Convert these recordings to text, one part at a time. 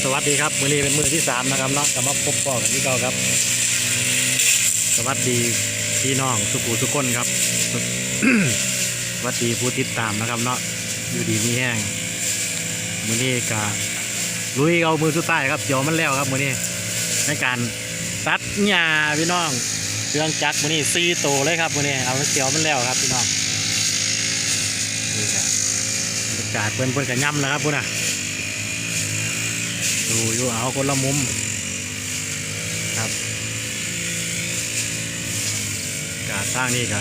สวัสดีครับมือนี้เป็นมือที่สามนะครับเนาะกลับมาพบปอกันที่เก่าครับ สวัสดีพี่น้องสุกูทุกคนครับสวัสดีผู้ติดตามนะครับเนาะอยู่ดีมีแห้งมือนี้กะลุยเอามือสุดท้ครับเดี๋ยวมันแล้วครับมือนี้ในการตัดหญ้าพี่น้องเครื่องจักรมือนี้ซีโตเลยครับมือนี้เอาเดี๋ยวมันแล้วครับพี่น้องนี่ครับบรรยากาศเพิ่นเพิ่นกระย่ำแล้วครับพุ่นน่ะ ดูอยู่เอาคนละมุมครับการสร้างนี่ก็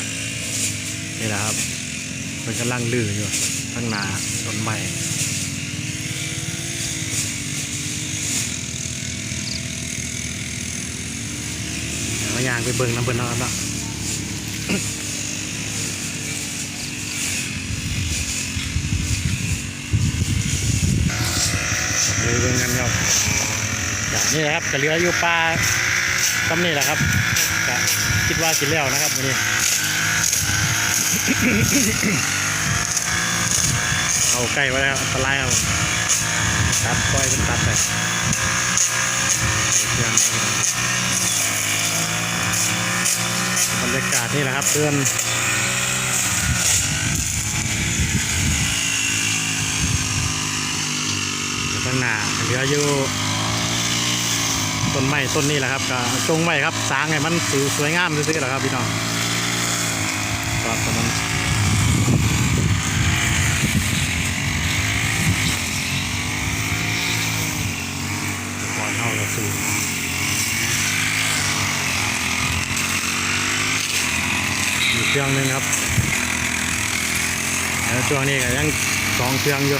นี่แหละครับเป็นกำลังลืออยู่ข้างหน้าต้นไม้เดี๋ยวมายางไปเบิ่งน้ำเบิ่นเนาะครับเนาะ ไปเบิ่งกันครับอย่างนี้แหละครับก็เหลืออยู่ปลาซ้ำนี่แหละครับก็คิดว่ากินแล้วนะครับวันนี้เอาใกล้ไว้แล้วอันตรายครับตัดปล่อยเป็นตัดไปบรรยากาศนี่แหละครับเดือนอยู่ข้างหน้า เหลืออยู่ต้นไม้ต้นนี้แหละครับก็จงไว้ครับสางให้มันสวยสวยงามซื่อๆแหละครับพี่น้องก็ประมาณก่อนเข้าเราสู่อีกเครื่องหนึ่งครับแล้วช่วงนี้ก็ยังสองเครื่องอยู่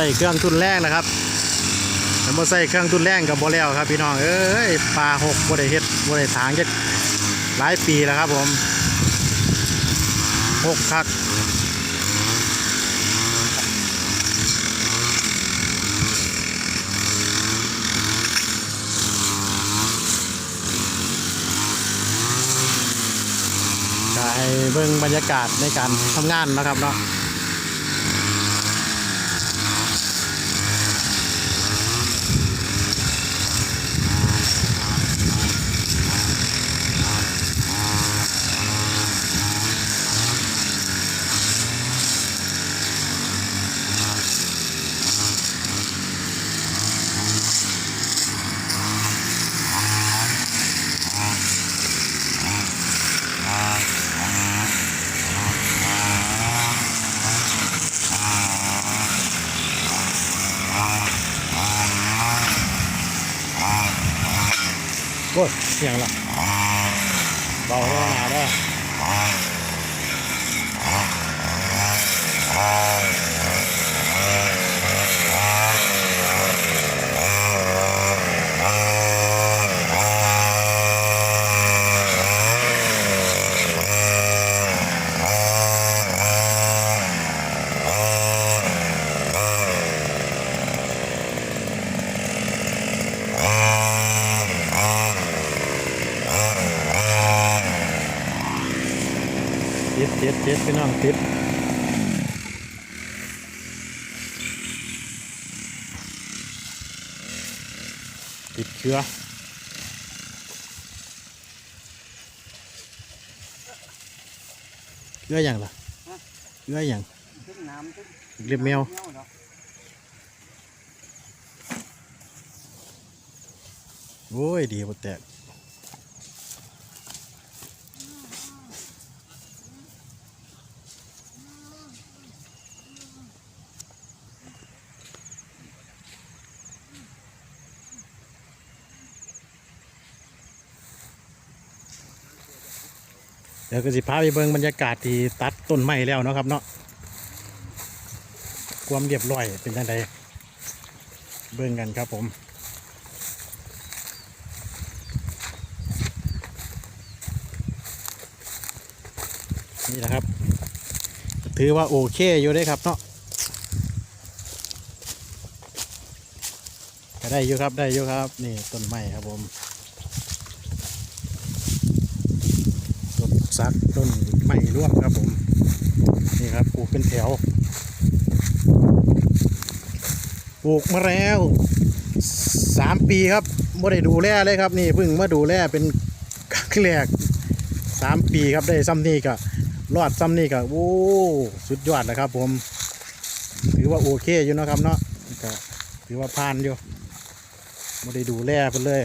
ส่เครื่องทุนแรงนะครับแต่บ่ใส่เครื่องทุนแรงกับบ่แล้วครับพี่น้องเอ้ยปลาหกบ่ได้เฮ็ดบ่ได้ถางจะหลายปีแล้วครับผมหกคักก็ให้เบิ่งบรรยากาศในการทำงานนะครับเนาะ โอ้ยเสียงละเบาแล้วหนาเด้อ ติดติดติดพี่น้องติดติดเชื้อเชื้ออย่างล่ะเชื้ออย่างเรียบแมวโอ้ย ดีหมดแตก เดี๋ยวก็สิพาไปเบิ่งบรรยากาศที่ตัดต้นไม้แล้วเนาะครับเนาะความเรียบร้อยเป็นยังไงเบิ่งกันครับผมนี่แหละครับ ถือว่าโอเคอยู่ได้ครับเนาะก็ได้อยู่ครับได้อยู่ครับ นี่ต้นไม้ครับผม ต้น ซักต้นไม้ร่วมครับผม นี่ครับปลูกเป็นแถว ปลูกมาแล้วสามปีครับไม่ได้ดูแลเลยครับ นี่เพิ่งมาดูแลเป็นครั้งแรกสามปีครับได้ซ้ำนี่ก็รอดซ้ำนี่ก็โอ้สุดยอดเลยครับ ผมถือว่าโอเคอยู่นะครับเนาะก็ถือว่าผ่านอยู่ไม่ได้ดูแลเพิ่นเลย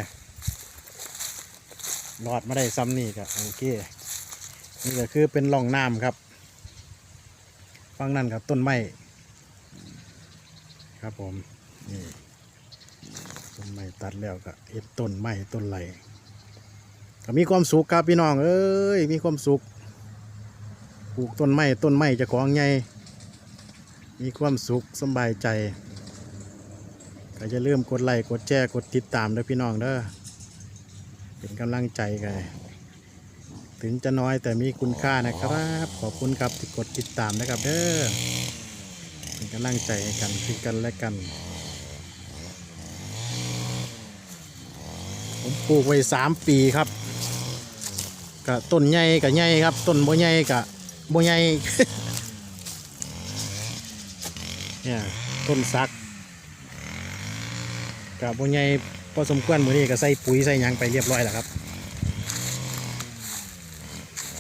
รอดมาได้ซ้ำนี่ก็โอเค นี่ก็คือเป็นร่องน้ำครับฝั่งนั้นกับต้นไม้ครับผมนี่ต้นไม้ตัดแล้วก็เห็นต้นไม้ต้นไหลก็มีความสุขครับพี่น้องเอ้ยมีความสุขปลูกต้นไม้ต้นไม้จะของไงมีความสุขสบายใจก็จะเริ่มกดไลค์กดแชร์กดติดตามเด้อพี่น้องเด้อเป็นกำลังใจกัน ถึงจะน้อยแต่มีคุณค่านะครับ ขอบคุณครับที่กดติดตามนะครับเด้อเป็นกำลังใจให้กันคือกันและกัน ผมปลูกไว้สามปีครับกับต้นใหญ่กับใหญ่ครับต้นบ่ใหญ่กับบ่ใหญ่เนี่ยต้นสักกับบ่ใหญ่พอสมควรมือนี้ก็ใส่ปุ๋ยใส่ยังไปเรียบร้อยแล้วครับ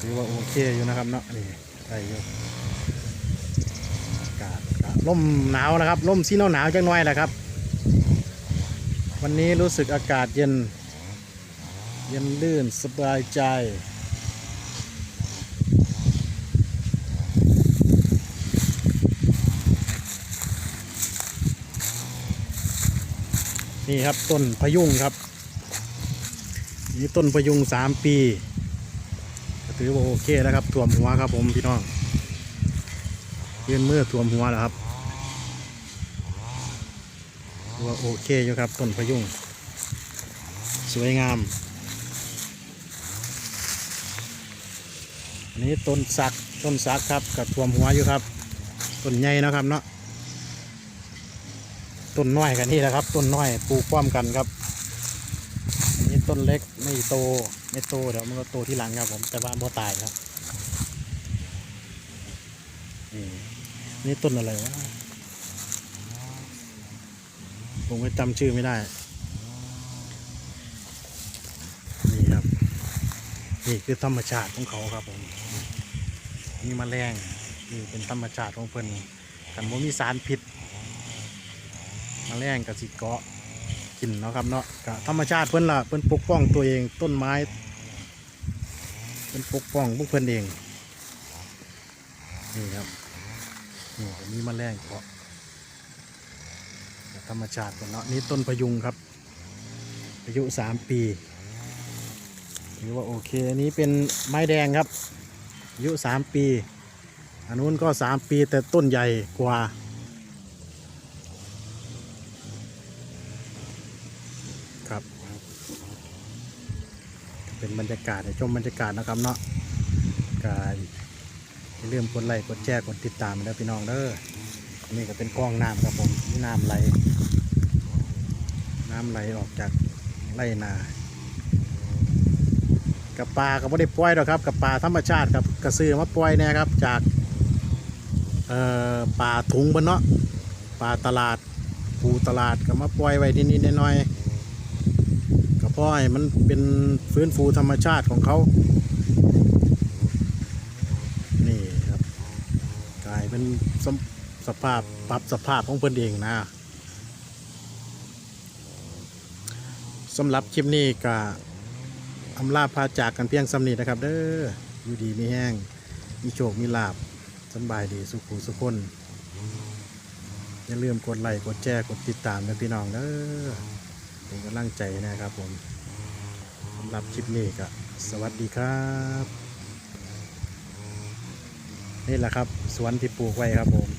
ถือว่าโอเคอยู่นะครับเนาะนี่ได้อยู่อากาศร่มหนาวนะครับร่มซีโนหนาวจังน้อยแหละครับ วันนี้รู้สึกอากาศเย็น เย็นลื่นสบายใจนี่ครับต้นพยุงครับ นี่ต้นพยุงสามปี ถือว่าโอเคแล้วครับท่วมหัวครับผมพี่น้องยืนมือท่วมหัวแล้วครับว่าโอเคอยู่ครับต้นพยุงสวยงามอันนี้ต้นสักต้นสักครับกับท่วมหัวอยู่ครับต้นใหญ่นะครับเนาะต้นน้อยกันนี่แหละครับต้นน้อยปลูกพร้อมกันครับอันนี้ต้นเล็กไม่โต ไม่โตเดี๋ยวมันก็โตที่หลังครับผมแต่ว่าบ่ตายครับนี่นี่ต้นอะไรวะผมก็จำชื่อไม่ได้ นี่ครับ นี่คือธรรมชาติของเขาครับผมมีแมลงนี่เป็นธรรมชาติของเพิ่นกันว่มีสารพิษแมลงกับสิเกาะกินเนาะครับเนาะกธรรมชาติเพิ่นละเพิ่นปกป้องตัวเองต้นไม้ เป็นปกป้องพวกเพื่อนเอง นี่ครับนี่มีแมลงเกาะธรรมชาติกันเนาะนี่ต้นพยุงครับ อายุสามปีถือว่าโอเค อันนี้เป็นไม้แดงครับ อายุสามปี อันนู้นก็สามปีแต่ต้นใหญ่กว่า ครับ เป็น บรรยากาศชมบรรยากาศนะครับเนาะกายอย่าลืมกดไลค์กดแชร์กดติดตามนะพี่น้องเด้อนี่ก็เป็นกล้องน้ำครับผมน้ำไหลน้ำไหลออกจากไร่นากับปลาก็ไม่ได้ปล่อยหรอกครับกับปลาธรรมชาติครับกระซื้อมาปล่อยเนะครับ จากเอ่อปลาถุงบนเนาะปลาตลาดปูตลาดก็มาปล่อยไว้นิดๆหน่อยๆ เพราะมันเป็นฟื้นฟูธรรมชาติของเขานี่ครับกลายเป็นสสภาพปรับสภาพของเพื่อนเองนะสำหรับคลิปนี้ก็อำลาพาจากกันเพียงสำนีนะครับ เด้ออยู่ดีมีแห้งมีโชคมีลาบสบายดีสุขุสุขคนอย่าลืมกดไลค์กดแชร์กดติดตามนะพี่น้องเด้อ เป็นกำลังใจนะครับผมสำหรับคลิปนี้ก็สวัสดีครับ นี่แหละครับ สวนที่ปลูกไว้ครับผม